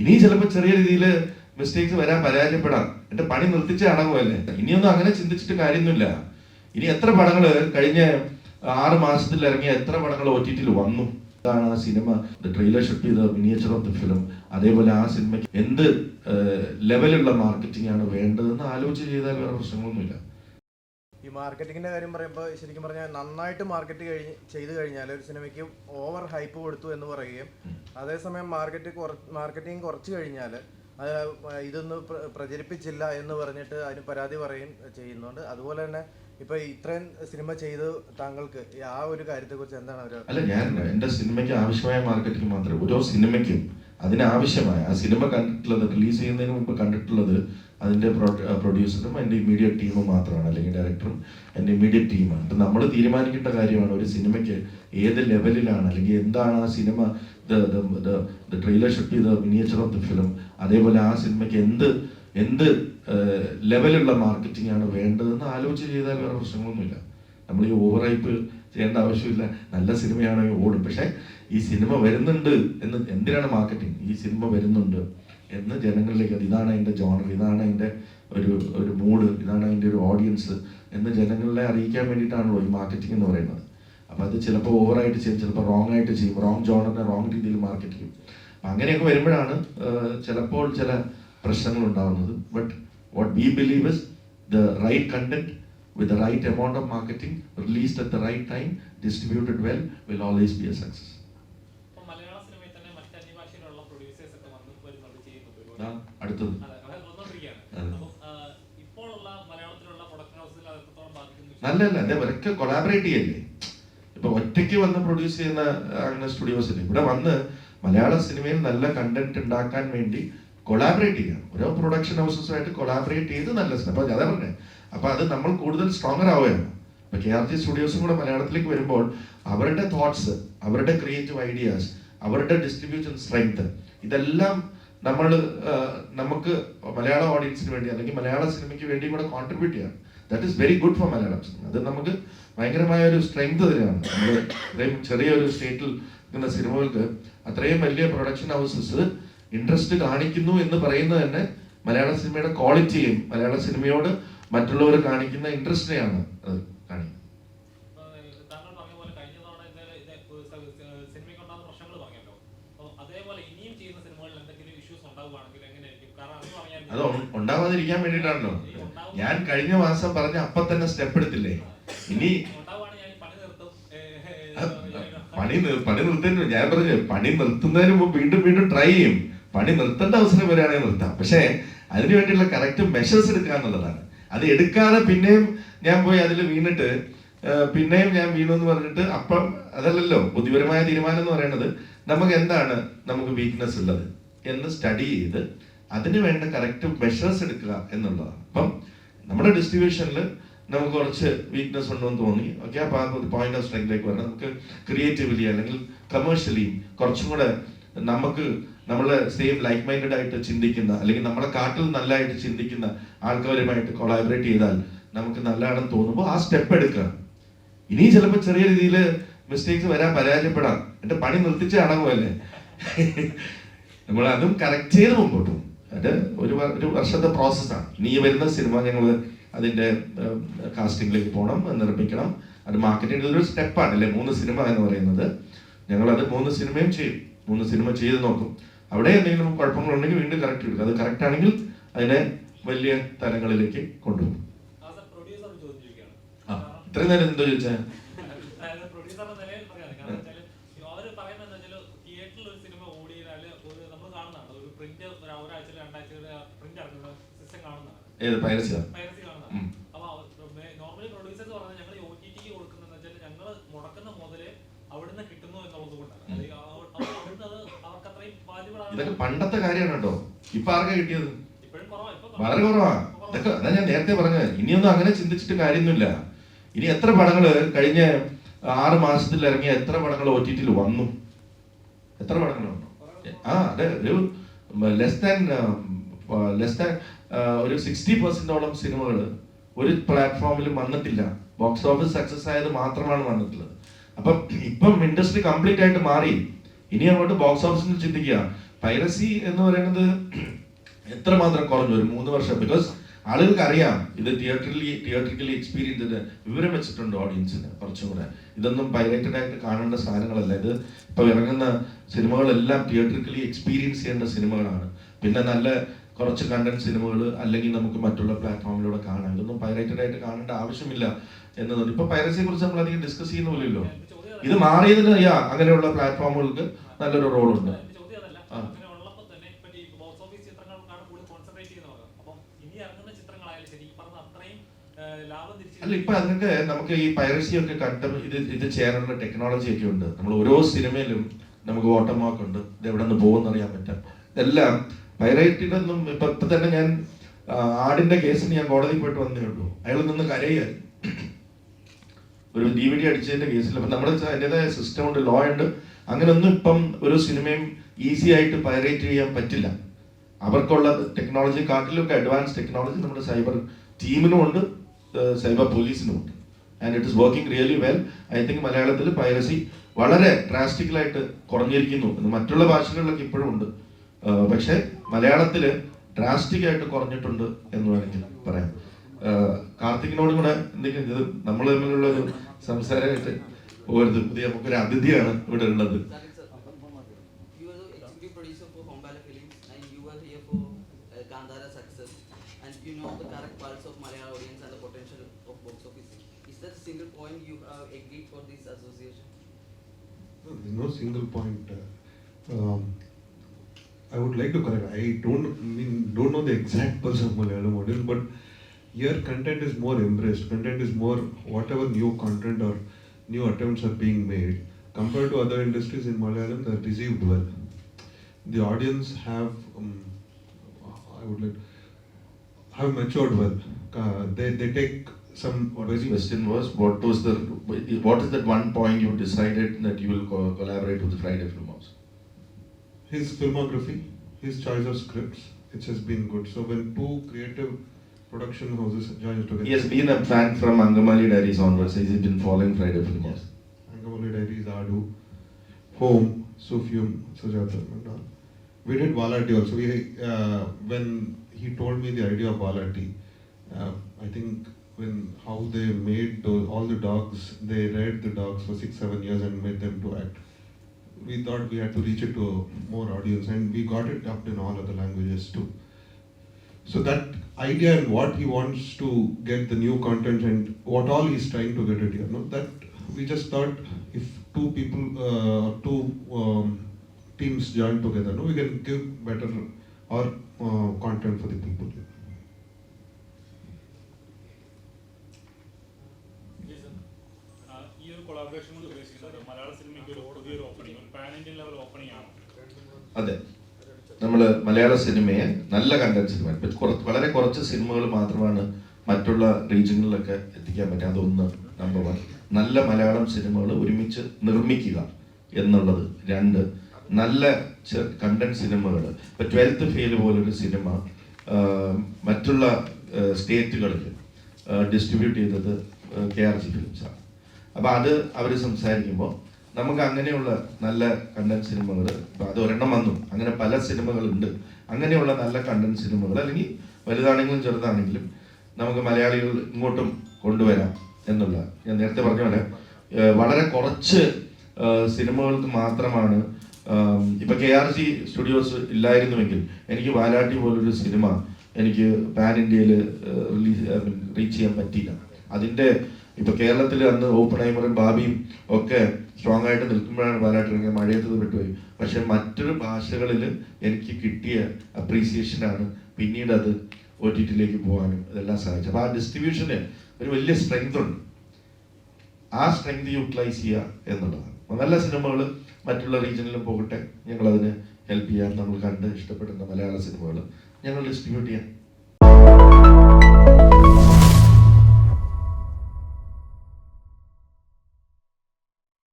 ഇനി ചിലപ്പോൾ ചെറിയ രീതിയിൽ മിസ്റ്റേക്സ് വരാൻ പരാജയപ്പെടാം. എന്റെ പണി നിർത്തിച്ച അടങ്ങുമല്ലേ ഇനിയൊന്നും അങ്ങനെ ചിന്തിച്ചിട്ട് കാര്യമൊന്നുമില്ല. ഇനി എത്ര പടങ്ങൾ കഴിഞ്ഞ ആറ് മാസത്തിൽ ഇറങ്ങിയ എത്ര പടങ്ങൾ ഒ ടി ടിയിൽ വന്നു? അതാണ് ആ സിനിമ. ട്രെയിലർ ഷൂട്ട് ചെയ്ത മിനിയേച്ചർ ഓഫ് ദ ഫിലിം അതേപോലെ ആ സിനിമയ്ക്ക് എന്ത് ലെവലുള്ള മാർക്കറ്റിംഗ് ആണ് വേണ്ടതെന്ന് ആലോചിച്ച് ചെയ്താൽ വേറെ പ്രശ്നങ്ങളൊന്നുമില്ല. ഈ മാർക്കറ്റിങ്ങിന്റെ കാര്യം പറയുമ്പോൾ ശരിക്കും പറഞ്ഞാൽ നന്നായിട്ട് മാർക്കറ്റ് കഴിഞ്ഞ് ചെയ്തു കഴിഞ്ഞാൽ ഒരു സിനിമയ്ക്ക് ഓവർ ഹൈപ്പ് കൊടുത്തു എന്ന് പറയുകയും അതേസമയം മാർക്കറ്റ് മാർക്കറ്റിംഗ് കുറച്ച് കഴിഞ്ഞാൽ അത് ഇതൊന്നും പ്രചരിപ്പിച്ചില്ല എന്ന് പറഞ്ഞിട്ട് അതിന് പരാതി പറയും ചെയ്യുന്നുണ്ട്. അതുപോലെ തന്നെ ഇപ്പൊ ഇത്രയും സിനിമ ചെയ്ത് താങ്കൾക്ക് ആ ഒരു കാര്യത്തെക്കുറിച്ച് എന്താണ് ഒരു അല്ല ഞാൻ എന്റെ സിനിമയ്ക്ക് ആവശ്യമായ മാർക്കറ്റിംഗ് മാത്രമേ ഓരോ സിനിമയ്ക്കും അതിനാവശ്യമായ ആ സിനിമ കണ്ടിട്ടുള്ളത് റിലീസ് ചെയ്യുന്നതിന് മുമ്പ് കണ്ടിട്ടുള്ളത് അതിന്റെ പ്രൊഡ്യൂസറും എന്റെ ഇമ്മീഡിയറ്റ് ടീമും മാത്രമാണ് അല്ലെങ്കിൽ ഡയറക്ടറും എന്റെ ഇമ്മീഡിയറ്റ് ടീമാണ് അപ്പം നമ്മൾ തീരുമാനിക്കേണ്ട കാര്യമാണ് ഒരു സിനിമയ്ക്ക് ഏത് ലെവലിലാണ് അല്ലെങ്കിൽ എന്താണ് ആ സിനിമ ദ ട്രെയിലർ ഷൂട്ട് ചെയ്ത മിനിയേച്ചർ ഓഫ് ദ ഫിലിം അതേപോലെ ആ സിനിമയ്ക്ക് എന്ത് എന്ത് ലെവലുള്ള മാർക്കറ്റിംഗ് ആണ് വേണ്ടതെന്ന് ആലോചിച്ച് ചെയ്താൽ വേറെ പ്രശ്നങ്ങളൊന്നുമില്ല. നമ്മൾ ഈ ഓവർ ഹൈപ്പ് ചെയ്യേണ്ട ആവശ്യമില്ല. നല്ല സിനിമയാണെങ്കിൽ ഓടും. പക്ഷേ ഈ സിനിമ വരുന്നുണ്ട് എന്ന് എന്തിനാണ് മാർക്കറ്റിംഗ് ഈ സിനിമ വരുന്നുണ്ട് എന്ന് ജനങ്ങളിലേക്ക് ഇതാണ് അതിന്റെ ജോണർ ഇതാണ് അതിന്റെ ഒരു ഒരു മൂഡ് ഇതാണ് അതിന്റെ ഒരു ഓഡിയൻസ് എന്ന് ജനങ്ങളെ അറിയിക്കാൻ വേണ്ടിയിട്ടാണല്ലോ ഈ മാർക്കറ്റിംഗ് എന്ന് പറയുന്നത്. അപ്പോൾ അത് ചിലപ്പോൾ ഓവറായിട്ട് ചെയ്യും ചിലപ്പോൾ റോങ് ആയിട്ട് ചെയ്യും റോങ് ജോണറിനെ റോങ് രീതിയിൽ മാർക്കറ്റ് ചെയ്യും. അപ്പം അങ്ങനെയൊക്കെ വരുമ്പോഴാണ് ചിലപ്പോൾ ചില പ്രശ്നങ്ങൾ ഉണ്ടാകുന്നത്. But what we believe is the right content with the right amount of marketing released at the right time distributed well will always be a success. ഇപ്പൊ മലയാള സിനിമയിൽ തന്നെ മറ്റ് അന്യഭാഷയിലുള്ള പ്രൊഡ്യൂസേഴ്സ് ഒക്കെ വന്ന് വരുന്നുണ്ട് ചെയ്യുന്നുണ്ട് ഒരുപാട്. ആ, അടുത്തത് അതെ, അതെ, വന്നുകൊണ്ടിരിക്കുകയാണ്. അതെ. അപ്പം, ആ, ഇപ്പോഴുള്ള മലയാളത്തിലുള്ള പ്രൊഡക്ഷൻ ഹൗസിൽ അത് എത്രത്തോളം ബാധിക്കുന്നു നല്ല അല്ല അതെ. അവരൊക്കെ കൊളാബറേറ്റ് ചെയ്യല്ലേ? ഇപ്പൊ ഒറ്റയ്ക്ക് വന്ന് പ്രൊഡ്യൂസ് ചെയ്യുന്ന അങ്ങനെ സ്റ്റുഡിയോസ് അല്ലേ ഇവിടെ വന്ന് മലയാള സിനിമയിൽ നല്ല കണ്ടന്റ് ഉണ്ടാക്കാൻ വേണ്ടി കൊളാബറേറ്റ് ചെയ്യാം. ഓരോ പ്രൊഡക്ഷൻ ഹൗസസുമായിട്ട് കൊളാബറേറ്റ് ചെയ്ത് നല്ല സിനിമ അപ്പൊ അതാ പറഞ്ഞേ അപ്പൊ അത് നമ്മൾ കൂടുതൽ സ്ട്രോങ്ങർ ആവുകയാണ്. ഇപ്പൊ കെ ആർ ജി സ്റ്റുഡിയോസും കൂടെ മലയാളത്തിലേക്ക് വരുമ്പോൾ അവരുടെ തോട്ട്സ് അവരുടെ ക്രിയേറ്റീവ് ഐഡിയാസ് അവരുടെ ഡിസ്ട്രിബ്യൂഷൻ സ്ട്രെങ്ത് ഇതെല്ലാം നമ്മൾ നമുക്ക് മലയാള ഓഡിയൻസിന് വേണ്ടി അല്ലെങ്കിൽ മലയാള സിനിമയ്ക്ക് വേണ്ടി കൂടെ കോൺട്രിബ്യൂട്ട് ചെയ്യാം. That is very good for Malayalam cinema അത് നമുക്ക് ഭയങ്കരമായ ഒരു സ്ട്രെങ്ത് തന്നെയാണ് നമ്മൾ ഇത്രയും ചെറിയൊരു സ്റ്റേറ്റിൽ നിൽക്കുന്ന സിനിമകൾക്ക് അത്രയും വലിയ പ്രൊഡക്ഷൻ ഹൗസസ് ഇൻട്രസ്റ്റ് കാണിക്കുന്നു എന്ന് പറയുന്നത് തന്നെ മലയാള സിനിമയുടെ ക്വാളിറ്റിയും മലയാള സിനിമയോട് മറ്റുള്ളവർ കാണിക്കുന്ന ഇൻട്രസ്റ്റിനെയാണ് അത് കാണിക്കുന്നത് ഇപ്പൊ, താങ്കൾ പറഞ്ഞ പോലെ കഴിഞ്ഞ തവണ ഇതേ- ഇതേ, ഏഹ്, സ- സ- സിനിമയ്ക്ക് ഉണ്ടാകുന്ന പ്രശ്നങ്ങൾ പറഞ്ഞല്ലോ അപ്പൊ അതേപോലെ ഇനിയും ചെയ്യുന്ന സിനിമകളിൽ എന്തെങ്കിലും ഇഷ്യൂസ് ഉണ്ടാവുകയാണെങ്കിൽ എങ്ങനെയായിരിക്കും കാരണം അത് ഉണ്ടാവാതിരിക്കാൻ വേണ്ടിയിട്ടാണല്ലോ. ഞാൻ കഴിഞ്ഞ മാസം പറഞ്ഞ അപ്പൊ തന്നെ സ്റ്റെപ്പ് എടുത്തില്ലേ? ഇനി പണി പണി നിർത്തുന്നു ഞാൻ പറഞ്ഞു പണി നിർത്തുന്നതിന് മുമ്പ് വീണ്ടും വീണ്ടും ട്രൈ ചെയ്യും. പണി നിർത്തേണ്ട അവസരം വരികയാണെങ്കിൽ നിർത്താം. പക്ഷേ അതിനു വേണ്ടിയുള്ള കറക്റ്റ് മെഷേഴ്സ് എടുക്കുക എന്നുള്ളതാണ്. അത് എടുക്കാതെ പിന്നെയും ഞാൻ പോയി അതിൽ വീണിട്ട് പിന്നെയും ഞാൻ വീണു എന്ന് പറഞ്ഞിട്ട് അപ്പം അതല്ലല്ലോ ബുദ്ധിപരമായ തീരുമാനം എന്ന് പറയുന്നത്. നമുക്ക് എന്താണ്? നമുക്ക് വീക്ക്നെസ് ഉള്ളത്. എന്ന് സ്റ്റഡി ചെയ്ത് അതിന് വേണ്ട കറക്റ്റ് മെഷേഴ്സ് എടുക്കുക എന്നുള്ളതാണ്. അപ്പം നമ്മുടെ ഡിസ്ട്രിബ്യൂഷനിൽ നമുക്ക് കുറച്ച് വീക്ക്നെസ് ഉണ്ടെന്ന് തോന്നി. ഓക്കെ അപ്പോൾ ആ പോയിന്റ് ഓഫ് സ്ട്രെങ്തിലേക്ക് വരണം. നമുക്ക് ക്രിയേറ്റീവ്ലി അല്ലെങ്കിൽ കമേഴ്ഷ്യലി കുറച്ചും കൂടെ നമുക്ക് നമ്മളെ സെയിം ലൈക്ക് മൈൻഡഡ് ആയിട്ട് ചിന്തിക്കുന്ന അല്ലെങ്കിൽ നമ്മളെ കാട്ടിൽ നല്ലതായിട്ട് ചിന്തിക്കുന്ന ആൾക്കാരുമായിട്ട് കൊളാബറേറ്റ് ചെയ്താൽ നമുക്ക് നല്ലതാണെന്ന് തോന്നുമ്പോൾ ആ സ്റ്റെപ്പ് എടുക്കുക. ഇനി ചിലപ്പോൾ ചെറിയ രീതിയിൽ മിസ്റ്റേക്സ് വരാൻ പരാജയപ്പെടാം. എന്റെ പണി നിർത്തിച്ച് അടങ്ങുമല്ലേ നമ്മൾ അതും കറക്റ്റ് ചെയ്ത് മുമ്പോട്ട് പോകും. അത് ഒരു ഒരു വർഷത്തെ പ്രോസസ്സാണ് ഇനി വരുന്ന സിനിമ ഞങ്ങൾ അതിന്റെ കാസ്റ്റിംഗിലേക്ക് പോകണം നിർമ്മിക്കണം. അത് മാർക്കറ്റിംഗിൽ ഒരു സ്റ്റെപ്പാണ് അല്ലേ? മൂന്ന് സിനിമ എന്ന് പറയുന്നത്. ഞങ്ങൾ അത് മൂന്ന് സിനിമയും ചെയ്യും. മൂന്ന് സിനിമ ചെയ്ത് നോക്കും. അവിടെ എന്തെങ്കിലും കുഴപ്പങ്ങളുണ്ടെങ്കിൽ വീണ്ടും കറക്റ്റ് ചെയ്യും. അത് കറക്റ്റ് ആണെങ്കിൽ അതിനെ വലിയ തലങ്ങളിലേക്ക് കൊണ്ടുപോകും. ഇത്രയും നേരം എന്തോ ചോദിച്ചാൽ അതായത് producer എന്ന നിലയിൽ പറയാണ്. കാരണം വെച്ചാൽ അവർ പറയുന്നത് എന്താ വെച്ചാൽ തിയേറ്ററിൽ ഒരു സിനിമ ഓടിയാൽ ഒരു നമ്മൾ കാണുന്നതാണ് ഒരു പ്രിന്റ് ഒരാഴ്ച രണ്ടാഴ്ച പ്രിന്റ് ഇറങ്ങുന്ന സിസ്റ്റം കാണുന്നതാണ് ഏത് പൈറസിയാ പൈറസി കാണുന്നതാണ് ഉം. അപ്പൊ നോർമലി പ്രൊഡ്യൂസേഴ്സ് പറഞ്ഞാൽ ഞങ്ങൾ ഒ ടി ടിക്ക് കൊടുക്കുന്നതെന്ന് വെച്ചാൽ ഞങ്ങൾ മുടക്കുന്ന മുതൽ അവിടുന്ന് കിട്ടുന്നു എന്നുള്ളത് കൊണ്ടാണ് അത് അവ- അവ- അവിടുന്ന് അത് അവർക്ക് അത്രയും പൈറസി ഇതൊക്കെ പണ്ടത്തെ കാര്യമാണ് കേട്ടോ ഇപ്പൊ ആർക്കാ കിട്ടിയത്? വളരെ കുറവാ. ഇതൊക്കെ അതാ ഞാൻ നേരത്തെ പറഞ്ഞത്. ഇനിയൊന്നും അങ്ങനെ ചിന്തിച്ചിട്ട് കാര്യമൊന്നുമില്ല. ഇനി എത്ര പടങ്ങൾ കഴിഞ്ഞ ആറ് മാസത്തിൽ ഇറങ്ങിയ എത്ര പടങ്ങൾ ഒ ടി ടിയിൽ വന്നു? എത്ര പടങ്ങൾ വന്നു? ആ അതെ. ഒരു ലെസ് ദാൻ ലെസ് ദാൻ ഒരു സിക്സ്റ്റി പെർസെന്റോളം സിനിമകൾ ഒരു പ്ലാറ്റ്ഫോമിലും വന്നിട്ടില്ല. ബോക്സ് ഓഫീസ് സക്സസ് ആയത് മാത്രമാണ് വന്നിട്ടുള്ളത്. അപ്പം ഇപ്പം ഇൻഡസ്ട്രി കംപ്ലീറ്റ് ആയിട്ട് മാറി. ഇനി അങ്ങോട്ട് ബോക്സ് ഓഫീസിൽ ചിന്തിക്കുക. പൈറസി എന്ന് പറയുന്നത് എത്രമാത്രം കുറഞ്ഞു? ഒരു മൂന്ന് വർഷം. ബിക്കോസ് ആളുകൾക്ക് അറിയാം ഇത് തിയേറ്ററിൽ തിയേറ്ററിക്കലി എക്സ്പീരിയൻസ് ചെയ്ത് വിവരം വെച്ചിട്ടുണ്ട് ഓഡിയൻസിന് കുറച്ചും കൂടെ ഇതൊന്നും പൈറേറ്റഡ് ആയിട്ട് കാണേണ്ട സാധനങ്ങളല്ല. ഇത് ഇപ്പൊ ഇറങ്ങുന്ന സിനിമകളെല്ലാം തിയേറ്ററിക്കലി എക്സ്പീരിയൻസ് ചെയ്യേണ്ട സിനിമകളാണ്. പിന്നെ നല്ല കുറച്ച് കണ്ടന്റ് സിനിമകൾ അല്ലെങ്കിൽ നമുക്ക് മറ്റുള്ള പ്ലാറ്റ്ഫോമിലൂടെ കാണാം. ഇതൊന്നും പൈറേറ്റഡ് ആയിട്ട് കാണേണ്ട ആവശ്യമില്ല എന്നതുകൊണ്ട് ഇപ്പൊ പൈറസിയെ കുറിച്ച് നമ്മൾ അധികം ഡിസ്കസ് ചെയ്യുന്ന പോലെയല്ലോ. ഇത് മാറിയതിന് യാ അങ്ങനെയുള്ള പ്ലാറ്റ്ഫോമുകൾക്ക് നല്ലൊരു റോളുണ്ട്. ഉണ്ട് അല്ല ഇപ്പൊ അതിനൊക്കെ നമുക്ക് ഈ പൈറസി ഒക്കെ കണ്ട ഇത് ഇത് ചെയ്യാനുള്ള ടെക്നോളജി ഒക്കെ ഉണ്ട്. നമ്മൾ ഓരോ സിനിമയിലും നമുക്ക് വാട്ടർമാർക്ക് ഉണ്ട്. ഇത് എവിടെ നിന്ന് പോകുമെന്ന് അറിയാൻ പറ്റും. ഇതെല്ലാം പൈറേറ്റിനൊന്നും ഇപ്പൊ ഇപ്പൊ തന്നെ ഞാൻ ആടിന്റെ കേസിന് ഞാൻ കോടതിയിൽ പോയിട്ട് വന്നേ ഉള്ളൂ. അയാൾ നിന്ന് കരയായിരുന്നു ഒരു ഡി വി ഡി അടിച്ചതിന്റെ കേസിൽ. അപ്പൊ നമ്മുടെ അതിന്റെതായ സിസ്റ്റം ഉണ്ട് ലോ ഉണ്ട്. അങ്ങനെയൊന്നും ഇപ്പം ഒരു സിനിമയും ഈസി ആയിട്ട് പൈറേറ്റ് ചെയ്യാൻ പറ്റില്ല. അവർക്കുള്ള ടെക്നോളജി കാട്ടിലൊക്കെ അഡ്വാൻസ് ടെക്നോളജി നമ്മുടെ സൈബർ ടീമിനും ഉണ്ട് സൈബർ പോലീസിനും ഉണ്ട്. And it is working really well I think മലയാളത്തിൽ പൈറസി വളരെ ഡ്രാസ്റ്റിക്കലായിട്ട് കുറഞ്ഞിരിക്കുന്നു. മറ്റുള്ള ഭാഷകളിലൊക്കെ ഇപ്പോഴും ഉണ്ട്. പക്ഷേ മലയാളത്തിൽ ഡ്രാസ്റ്റിക് ആയിട്ട് കുറഞ്ഞിട്ടുണ്ട് എന്ന് വേണമെങ്കിൽ പറയാം കാർത്തികിനോട് കൂടെ എന്തെങ്കിലും ഇത് നമ്മൾ തമ്മിലുള്ള ഒരു സംസാരമായിട്ട് പോകരുത് പുതിയ നമുക്കൊരു അതിഥിയാണ് ഇവിടെ ഉള്ളത് You are the executive producer for Hombala Films and you are here for uh, success and you know the correct pulse of Malayalam audience and the potential of box office. Is there a single point you have agreed for this association? No, There's no single point. uh, um, I would like to correct. I don't mean don't know the exact pulse of Malayalam audience, but your content is more embraced. Content is more whatever new content or new attempts are being made compared to other industries in Malayalam. They're received well. The audience have, um, I would like, have matured well. Uh, they they take some What very question was, what was the, what is that one point you decided that you will co- collaborate with the Friday Film House? His filmography, his choice of scripts, it has been good. So when two creative production houses join together, He has been a fan from Angamali Diaries onwards, he has been following Friday Film House. Angamali Diaries, Adu, Home, Sufyum, Sujata, and all. We did Valati also. We, uh, when he told me the idea of Valati, uh, I think when how they made those, all the dogs, they read the dogs for six, seven years and made them to act. We thought we had to reach it to more audience, and we got it up in all other languages too. So that idea and what he wants to get the new content and what all he's trying to get it here, no, that we just thought if two people, uh, two um, teams join together, no, we can give better or uh, content for the people. അതെ. നമ്മൾ മലയാള സിനിമയെ നല്ല content cinema കുറച്ച് വളരെ കുറച്ച് സിനിമകൾ മാത്രമാണ് മറ്റുള്ള റീജിയനുകളിലൊക്കെ എത്തിക്കാൻ പറ്റുക. അതൊന്ന് നമ്പർ വൺ നല്ല മലയാളം സിനിമകൾ ഒരുമിച്ച് നിർമ്മിക്കുക എന്നുള്ളത് രണ്ട്. നല്ല കണ്ടന്റ് സിനിമകൾ. ഇപ്പൊ ട്വൽത്ത് ഫെയിൽ പോലൊരു സിനിമ മറ്റുള്ള സ്റ്റേറ്റുകളിൽ ഡിസ്ട്രിബ്യൂട്ട് ചെയ്തത് കെ ആർ ജി ഫിലിംസാണ്. അപ്പൊ അത് അവർ സംസാരിക്കുമ്പോൾ നമുക്ക് അങ്ങനെയുള്ള നല്ല കണ്ടന്റ് സിനിമകൾ അത് ഒരെണ്ണം വന്നു. അങ്ങനെ പല സിനിമകളുണ്ട്. അങ്ങനെയുള്ള നല്ല കണ്ടന്റ് സിനിമകൾ അല്ലെങ്കിൽ വലുതാണെങ്കിലും ചെറുതാണെങ്കിലും നമുക്ക് മലയാളികൾ ഇങ്ങോട്ടും കൊണ്ടുവരാം എന്നുള്ള ഞാൻ നേരത്തെ പറഞ്ഞ പോലെ വളരെ കുറച്ച് സിനിമകൾക്ക് മാത്രമാണ് ഇപ്പൊ കെ ആർ ജി സ്റ്റുഡിയോസ് ഇല്ലായിരുന്നുവെങ്കിൽ എനിക്ക് വാലാട്ടി പോലൊരു സിനിമ എനിക്ക് പാൻ ഇന്ത്യയിൽ റിലീസ് റീച്ച് ചെയ്യാൻ പറ്റിയില്ല. അതിന്റെ ഇപ്പൊ കേരളത്തിൽ അന്ന് ഓപ്പൺ ഐമറും ബാബിയും ഒക്കെ സ്ട്രോങ് ആയിട്ട് നിൽക്കുമ്പോഴാണ് വയനാട്ടിൽ ഇറങ്ങിയ മഴയത്ത് വിട്ടുപോയി പക്ഷെ മറ്റൊരു ഭാഷകളിൽ എനിക്ക് കിട്ടിയ അപ്രീസിയേഷനാണ് പിന്നീട് അത് ഒ ടി ടിയിലേക്ക് പോകാനും ഇതെല്ലാം സാധിച്ചത് അപ്പൊ ആ ഡിസ്ട്രിബ്യൂഷന് ഒരു വലിയ സ്ട്രെങ്ത് ഉണ്ട്. ആ സ്ട്രെങ്ത് യൂട്ടിലൈസ് ചെയ്യുക എന്നുള്ളതാണ്. നല്ല സിനിമകൾ മറ്റുള്ള റീജിയനിലും പോകട്ടെ. ഞങ്ങൾ അതിന് ഹെൽപ്പ് ചെയ്യാം. നമ്മൾ കണ്ട് ഇഷ്ടപ്പെടുന്ന മലയാള സിനിമകൾ ഞങ്ങൾ ഡിസ്ട്രിബ്യൂട്ട് ചെയ്യാം.